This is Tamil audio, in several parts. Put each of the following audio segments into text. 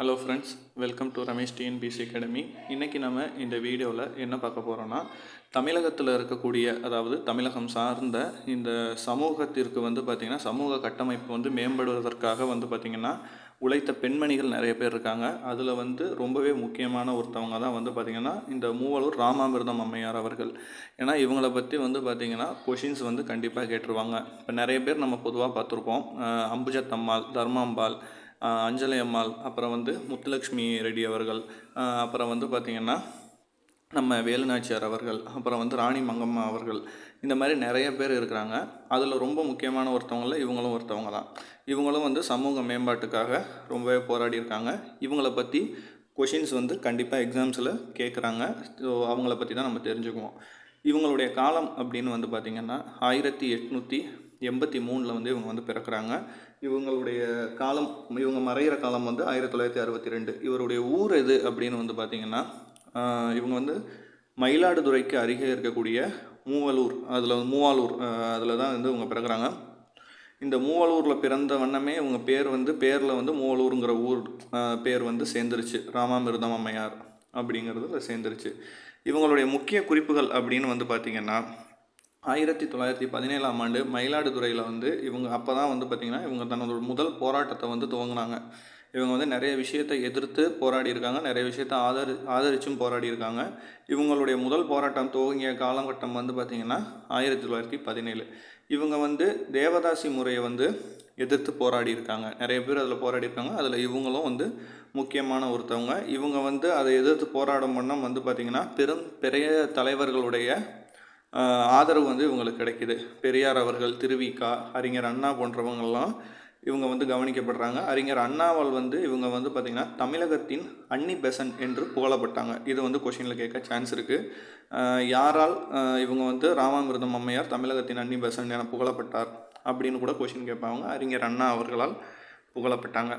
Hello friends welcome to Ramesh TNPSC academy இன்றைக்கி நம்ம இந்த வீடியோவில் என்ன பார்க்க போகிறோன்னா தமிழகத்தில் இருக்கக்கூடிய அதாவது தமிழகம் சார்ந்த இந்த சமூகத்திற்கு வந்து பார்த்திங்கன்னா சமூக கட்டமைப்பு வந்து மேம்படுவதற்காக வந்து பார்த்திங்கன்னா உழைத்த பெண்மணிகள் நிறைய பேர் இருக்காங்க. அதில் வந்து ரொம்பவே முக்கியமான ஒருத்தவங்க தான் வந்து பார்த்திங்கன்னா இந்த மூவலூர் ராமாமிர்தம் அம்மையார் அவர்கள். ஏன்னா இவங்களை பற்றி வந்து பார்த்திங்கன்னா கொஷின்ஸ் வந்து கண்டிப்பாக கேட்டுருவாங்க. இப்போ நிறைய பேர் நம்ம பொதுவாக பார்த்துருப்போம். அம்புஜத்தம்மாள் தர்மாம்பாள் அஞ்சலி அம்மாள் அப்புறம் வந்து முத்துலக்ஷ்மி ரெட்டி அவர்கள் அப்புறம் வந்து பார்த்திங்கன்னா நம்ம வேலுநாச்சியார் அவர்கள் அப்புறம் வந்து ராணி மங்கம்மா அவர்கள் இந்த மாதிரி நிறைய பேர் இருக்கிறாங்க. அதில் ரொம்ப முக்கியமான ஒருத்தவங்கள இவங்களும் ஒருத்தவங்க தான். இவங்களும் வந்து சமூக மேம்பாட்டுக்காக ரொம்பவே போராடி இருக்காங்க. இவங்களை பற்றி கொஷின்ஸ் வந்து கண்டிப்பாக எக்ஸாம்ஸில் கேட்குறாங்க ஸோ அவங்கள பற்றி தான் நம்ம தெரிஞ்சுக்குவோம். இவங்களுடைய காலம் அப்படின்னு வந்து பார்த்திங்கன்னா ஆயிரத்தி எட்நூற்றி எண்பத்தி மூணில் வந்து இவங்க வந்து பிறக்கிறாங்க. இவங்களுடைய காலம் இவங்க மறைகிற காலம் வந்து ஆயிரத்தி தொள்ளாயிரத்தி அறுபத்தி ரெண்டு. இவருடைய ஊர் எது அப்படின்னு வந்து பார்த்திங்கன்னா இவங்க வந்து மயிலாடுதுறைக்கு அருகே இருக்கக்கூடிய மூவலூர் அதில் மூவாலூர் அதில் தான் வந்து இவங்க பிறகுறாங்க இந்த மூவலூரில் பிறந்த வண்ணமே இவங்க பேர் வந்து பேரில் வந்து மூவலூருங்கிற ஊர் பேர் வந்து சேர்ந்துருச்சு. ராமாமிர்தம் அம்மையார் அப்படிங்கிறது சேர்ந்துருச்சு. இவங்களுடைய முக்கிய குறிப்புகள் அப்படின்னு வந்து பார்த்திங்கன்னா ஆயிரத்தி தொள்ளாயிரத்தி பதினேழாம் ஆண்டு மயிலாடுதுறையில் வந்து இவங்க அப்போ தான் வந்து பார்த்திங்கன்னா இவங்க தன்னோட முதல் போராட்டத்தை வந்து துவங்கினாங்க. இவங்க வந்து நிறைய விஷயத்தை எதிர்த்து போராடி இருக்காங்க நிறைய விஷயத்தை ஆதரி ஆதரிச்சும் போராடி இருக்காங்க இவங்களுடைய முதல் போராட்டம் துவங்கிய காலகட்டம் வந்து பார்த்திங்கன்னா ஆயிரத்தி தொள்ளாயிரத்தி பதினேழு. இவங்க வந்து தேவதாசி முறையை வந்து எதிர்த்து போராடி இருக்காங்க நிறைய பேர் அதில் போராடி இருக்காங்க அதில் இவங்களும் வந்து முக்கியமான ஒருத்தவங்க. இவங்க வந்து அதை எதிர்த்து போராடும் வண்ணம் வந்து பார்த்திங்கன்னா பெரும் பெரிய தலைவர்களுடைய ஆதரவு வந்து இவங்களுக்கு கிடைக்கிது. பெரியார் அவர்கள் திருவிக்கா அறிஞர் அண்ணா போன்றவங்கள்லாம் இவங்க வந்து கவனிக்கப்படுறாங்க. அறிஞர் அண்ணாவால் வந்து இவங்க வந்து பார்த்திங்கன்னா தமிழகத்தின் அன்னி பெசன் என்று புகழப்பட்டாங்க. இது வந்து கொஷினில் கேட்க சான்ஸ் இருக்குது யாரால் இவங்க வந்து ராமாமிர்தம் அம்மையார் தமிழகத்தின் அன்னி பெசன் என புகழப்பட்டார் அப்படின்னு கூட கொஷின் கேட்பாங்க. அறிஞர் அண்ணா அவர்களால் புகழப்பட்டாங்க.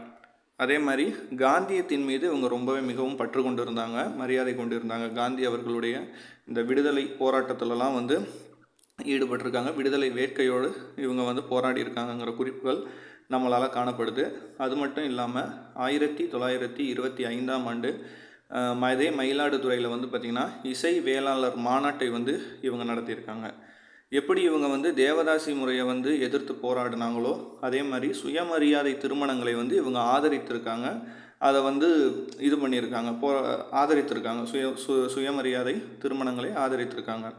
அதே மாதிரி காந்தியத்தின் மீது இவங்க ரொம்பவே மிகவும் பற்று கொண்டு இருந்தாங்க மரியாதை கொண்டு இருந்தாங்க காந்தி அவர்களுடைய இந்த விடுதலை போராட்டத்திலலாம் வந்து ஈடுபட்டிருக்காங்க. விடுதலை வேட்கையோடு இவங்க வந்து போராடி இருக்காங்கங்கிற குறிப்புகள் நம்மளால் காணப்படுது. அது மட்டும் இல்லாமல் ஆயிரத்தி தொள்ளாயிரத்தி இருபத்தி ஐந்தாம் ஆண்டு அதே மயிலாடுதுறையில் வந்து பார்த்திங்கன்னா இசை வேளாளர் மாநாட்டை வந்து இவங்க நடத்தியிருக்காங்க. எப்படி இவங்க வந்து தேவதாசி முறையை வந்து எதிர்த்து போராடினாங்களோ அதே மாதிரி சுயமரியாதை திருமணங்களை வந்து இவங்க ஆதரித்திருக்காங்க. அதை வந்து இது பண்ணியிருக்காங்க போ ஆதரித்திருக்காங்க. சுய சு சுயமரியாதை திருமணங்களை ஆதரித்திருக்காங்க.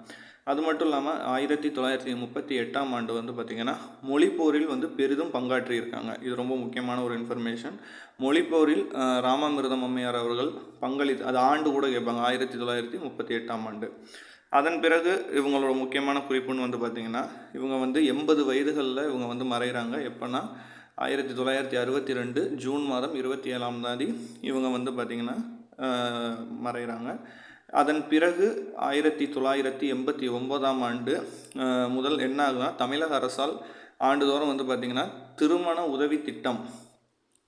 அது மட்டும் இல்லாமல் ஆயிரத்தி தொள்ளாயிரத்தி முப்பத்தி எட்டாம் ஆண்டு வந்து பார்த்திங்கன்னா மொழிப்போரில் வந்து பெரிதும் பங்காற்றியிருக்காங்க. இது ரொம்ப முக்கியமான ஒரு இன்ஃபர்மேஷன் மொழிப்போரில் ராமாமிர்தம் அம்மையார் அவர்கள் பங்களித்து அது ஆண்டு கூட கேட்பாங்க ஆயிரத்தி தொள்ளாயிரத்தி முப்பத்தி எட்டாம் ஆண்டு. அதன் பிறகு இவங்களோட முக்கியமான குறிப்புன்னு வந்து பார்த்திங்கன்னா இவங்க வந்து எண்பது வயதுகளில் இவங்க வந்து மறைகிறாங்க எப்போனா ஆயிரத்தி தொள்ளாயிரத்தி அறுபத்தி ரெண்டு ஜூன் மாதம் இருபத்தி ஏழாம் தேதி இவங்க வந்து பார்த்திங்கன்னா மறைகிறாங்க அதன் பிறகு ஆயிரத்தி தொள்ளாயிரத்தி எண்பத்தி ஒம்போதாம் ஆண்டு முதல் என்ன ஆகுதுன்னா தமிழக அரசால் ஆண்டுதோறும் வந்து பார்த்திங்கன்னா திருமண உதவி திட்டம்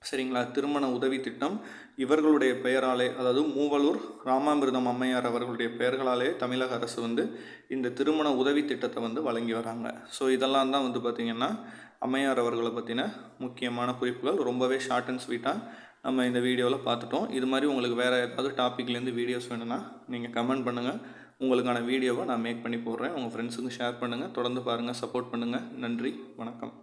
சரிங்களா? திருமண உதவி திட்டம். இவர்களுடைய பெயராலே அதாவது மூவலூர் ராமாமிர்தம் அம்மையார் அவர்களுடைய பெயர்களாலே தமிழக அரசு வந்து இந்த திருமண உதவி திட்டத்தை வந்து வழங்கி வராங்க. ஸோ இதெல்லாம் தான் வந்து பார்த்திங்கன்னா அம்மையார் அவர்களை பற்றின முக்கியமான குறிப்புகள். ரொம்பவே ஷார்ட் அண்ட் ஸ்வீட்டாக நம்ம இந்த வீடியோவில் பார்த்துட்டோம் இது மாதிரி உங்களுக்கு வேறு ஏதாவது டாப்பிக்லேருந்து வீடியோஸ் வேணும்னா நீங்கள் கமெண்ட் பண்ணுங்கள் உங்களுக்கான வீடியோவை நான் மேக் பண்ணி போடுறேன். உங்கள் ஃப்ரெண்ட்ஸுக்கும் ஷேர் பண்ணுங்கள் தொடர்ந்து பாருங்கள் சப்போர்ட் பண்ணுங்கள் நன்றி. வணக்கம்.